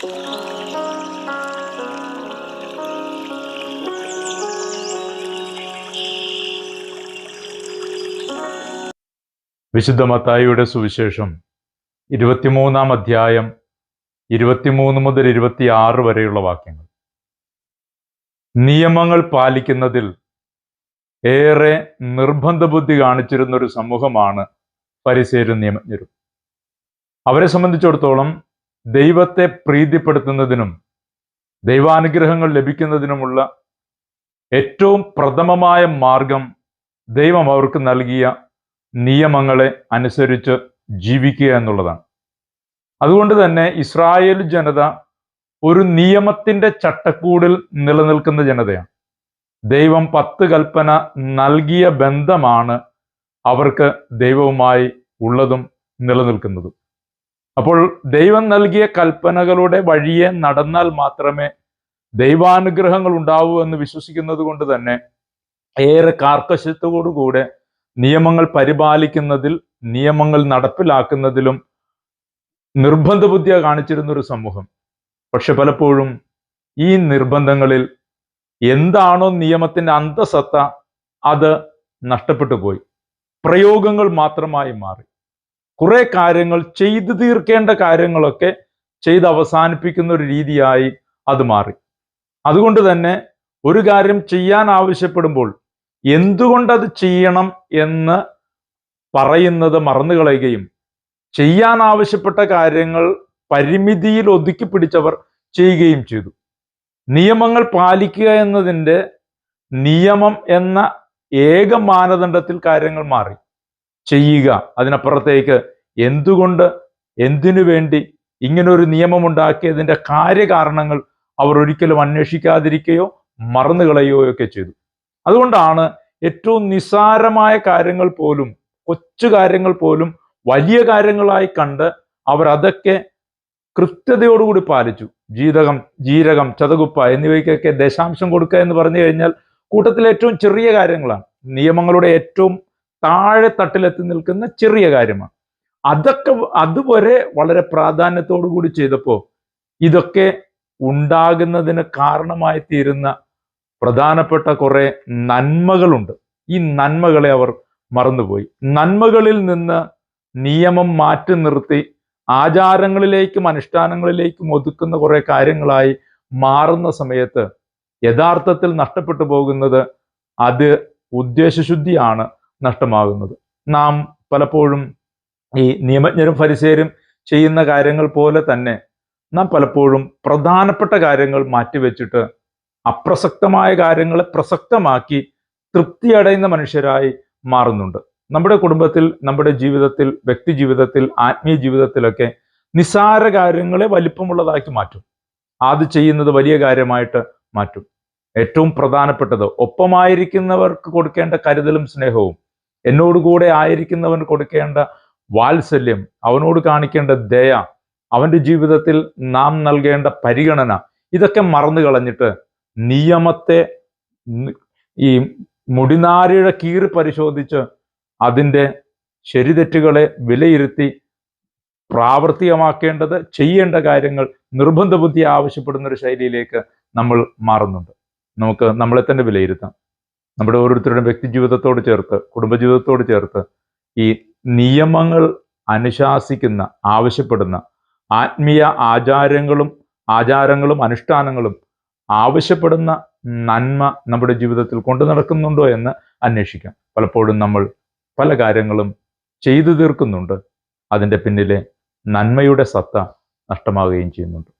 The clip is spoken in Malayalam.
വിശുദ്ധ മത്തായിയുടെ സുവിശേഷം ഇരുപത്തിമൂന്നാം അധ്യായം ഇരുപത്തിമൂന്ന് മുതൽ ഇരുപത്തിയാറ് വരെയുള്ള വാക്യങ്ങൾ. നിയമങ്ങൾ പാലിക്കുന്നതിൽ ഏറെ നിർബന്ധ ബുദ്ധി കാണിച്ചിരുന്ന ഒരു സമൂഹമാണ് പരിസേരും നിയമജ്ഞരും. അവരെ സംബന്ധിച്ചിടത്തോളം ദൈവത്തെ പ്രീതിപ്പെടുത്തുന്നതിനും ദൈവാനുഗ്രഹങ്ങൾ ലഭിക്കുന്നതിനുമുള്ള ഏറ്റവും പ്രഥമമായ മാർഗം ദൈവം അവർക്ക് നൽകിയ നിയമങ്ങളെ അനുസരിച്ച് ജീവിക്കുക എന്നുള്ളതാണ്. അതുകൊണ്ട് തന്നെ ഇസ്രായേൽ ജനത ഒരു നിയമത്തിന്റെ ചട്ടക്കൂടിൽ നിലനിൽക്കുന്ന ജനതയാണ്. ദൈവം പത്ത് കൽപ്പന നൽകിയ ബന്ധമാണ് അവർക്ക് ദൈവവുമായി ഉള്ളതും നിലനിൽക്കുന്നതും. അപ്പോൾ ദൈവം നൽകിയ കൽപ്പനകളുടെ വഴിയെ നടന്നാൽ മാത്രമേ ദൈവാനുഗ്രഹങ്ങൾ ഉണ്ടാവൂ എന്ന് വിശ്വസിക്കുന്നത് കൊണ്ട് തന്നെ ഏറെ കാർക്കശത്തോടുകൂടെ നിയമങ്ങൾ പരിപാലിക്കുന്നതിൽ നിയമങ്ങൾ നടപ്പിലാക്കുന്നതിലും നിർബന്ധ ബുദ്ധിയ കാണിച്ചിരുന്ന ഒരു സമൂഹം. പക്ഷെ പലപ്പോഴും ഈ നിർബന്ധങ്ങളിൽ എന്താണോ നിയമത്തിന്റെ അന്തസത്ത അത് നഷ്ടപ്പെട്ടു പോയി. പ്രയോഗങ്ങൾ മാത്രമായി മാറി. കുറെ കാര്യങ്ങൾ ചെയ്തു തീർക്കേണ്ട കാര്യങ്ങളൊക്കെ ചെയ്ത് അവസാനിപ്പിക്കുന്ന ഒരു രീതിയായി അത് മാറി. അതുകൊണ്ട് തന്നെ ഒരു കാര്യം ചെയ്യാൻ ആവശ്യപ്പെടുമ്പോൾ എന്തുകൊണ്ടത് ചെയ്യണം എന്ന് പറയുന്നത് മറന്നു കളയുകയും ചെയ്യാൻ ആവശ്യപ്പെട്ട കാര്യങ്ങൾ പരിമിതിയിൽ ഒതുക്കി പിടിച്ചവർ ചെയ്യുകയും ചെയ്തു. നിയമങ്ങൾ പാലിക്കുക എന്നതിന്റെ നിയമം എന്ന ഏക മാനദണ്ഡത്തിൽ കാര്യങ്ങൾ മാറി. ചെയ്യുക. അതിനപ്പുറത്തേക്ക് എന്തുകൊണ്ട് എന്തിനു വേണ്ടി ഇങ്ങനൊരു നിയമമുണ്ടാക്കിയതിന്റെ കാര്യകാരണങ്ങൾ അവർ ഒരിക്കലും അന്വേഷിക്കാതിരിക്കുകയോ മറന്നു കളയുകയോ ഒക്കെ ചെയ്തു. അതുകൊണ്ടാണ് ഏറ്റവും നിസ്സാരമായ കാര്യങ്ങൾ പോലും കൊച്ചു കാര്യങ്ങൾ പോലും വലിയ കാര്യങ്ങളായി കണ്ട് അവർ അതൊക്കെ കൃത്യതയോടുകൂടി പാലിച്ചു. ജീതകം ജീരകം ചതകുപ്പ എന്നിവയ്ക്കൊക്കെ ദശാംശം കൊടുക്കുക എന്ന് പറഞ്ഞു കഴിഞ്ഞാൽ കൂട്ടത്തിലേറ്റവും ചെറിയ കാര്യങ്ങളാണ്. നിയമങ്ങളുടെ ഏറ്റവും താഴെ തട്ടിലെത്തി നിൽക്കുന്ന ചെറിയ കാര്യമാണ്. അതൊക്കെ അതുവരെ വളരെ പ്രാധാന്യത്തോടു കൂടി ചെയ്തപ്പോൾ ഇതൊക്കെ ഉണ്ടാകുന്നതിന് കാരണമായി തീരുന്ന പ്രധാനപ്പെട്ട കുറെ നന്മകളുണ്ട്. ഈ നന്മകളെ അവർ മറന്നുപോയി. നന്മകളിൽ നിന്ന് നിയമം മാറ്റി നിർത്തി ആചാരങ്ങളിലേക്കും അനുഷ്ഠാനങ്ങളിലേക്കും ഒതുക്കുന്ന കുറെ കാര്യങ്ങളായി മാറുന്ന സമയത്ത് യഥാർത്ഥത്തിൽ നഷ്ടപ്പെട്ടു പോകുന്നത് അത് ഉദ്ദേശശുദ്ധിയാണ്. നഷ്ടമാകുന്നത്. നാം പലപ്പോഴും ഈ നിയമജ്ഞരും ഫരിസേരും ചെയ്യുന്ന കാര്യങ്ങൾ പോലെ തന്നെ നാം പലപ്പോഴും പ്രധാനപ്പെട്ട കാര്യങ്ങൾ മാറ്റിവെച്ചിട്ട് അപ്രസക്തമായ കാര്യങ്ങളെ പ്രസക്തമാക്കി തൃപ്തിയടയുന്ന മനുഷ്യരായി മാറുന്നുണ്ട്. നമ്മുടെ കുടുംബത്തിൽ നമ്മുടെ ജീവിതത്തിൽ വ്യക്തി ജീവിതത്തിൽ ആത്മീയ ജീവിതത്തിലൊക്കെ നിസാര കാര്യങ്ങളെ വലിപ്പമുള്ളതാക്കി മാറ്റും. അത് ചെയ്യുന്നത് വലിയ കാര്യമായിട്ട് മാറ്റും. ഏറ്റവും പ്രധാനപ്പെട്ടത് ഒപ്പമായിരിക്കുന്നവർക്ക് കൊടുക്കേണ്ട കരുതലും സ്നേഹവും എന്നോടുകൂടെ ആയിരിക്കുന്നവൻ കൊടുക്കേണ്ട വാത്സല്യം അവനോട് കാണിക്കേണ്ട ദയ അവന്റെ ജീവിതത്തിൽ നാം നൽകേണ്ട പരിഗണന ഇതൊക്കെ മറന്നു കളഞ്ഞിട്ട് നിയമത്തെ ഈ മുടിനാരിഴ കീറി പരിശോധിച്ച് അതിന്റെ ശരിതെറ്റുകളെ വിലയിരുത്തി പ്രാവർത്തികമാക്കേണ്ടത് ചെയ്യേണ്ട കാര്യങ്ങൾ നിർബന്ധബുദ്ധി ആവശ്യപ്പെടുന്ന ഒരു ശൈലിയിലേക്ക് നമ്മൾ മാറുന്നുണ്ട്. നമുക്ക് നമ്മളെ തന്നെ വിലയിരുത്താം. നമ്മുടെ ഓരോരുത്തരുടെയും വ്യക്തി ജീവിതത്തോട് ചേർത്ത് കുടുംബജീവിതത്തോട് ചേർത്ത് ഈ നിയമങ്ങൾ അനുശാസിക്കുന്ന ആവശ്യപ്പെടുന്ന ആത്മീയ ആചാരങ്ങളും ആചാരങ്ങളും അനുഷ്ഠാനങ്ങളും ആവശ്യപ്പെടുന്ന നന്മ നമ്മുടെ ജീവിതത്തിൽ കൊണ്ടു നടക്കുന്നുണ്ടോ എന്ന് അന്വേഷിക്കാം. പലപ്പോഴും നമ്മൾ പല കാര്യങ്ങളും ചെയ്തു തീർക്കുന്നുണ്ട്. അതിന്റെ പിന്നിലെ നന്മയുടെ സത്ത നഷ്ടമാവുകയും ചെയ്യുന്നുണ്ട്.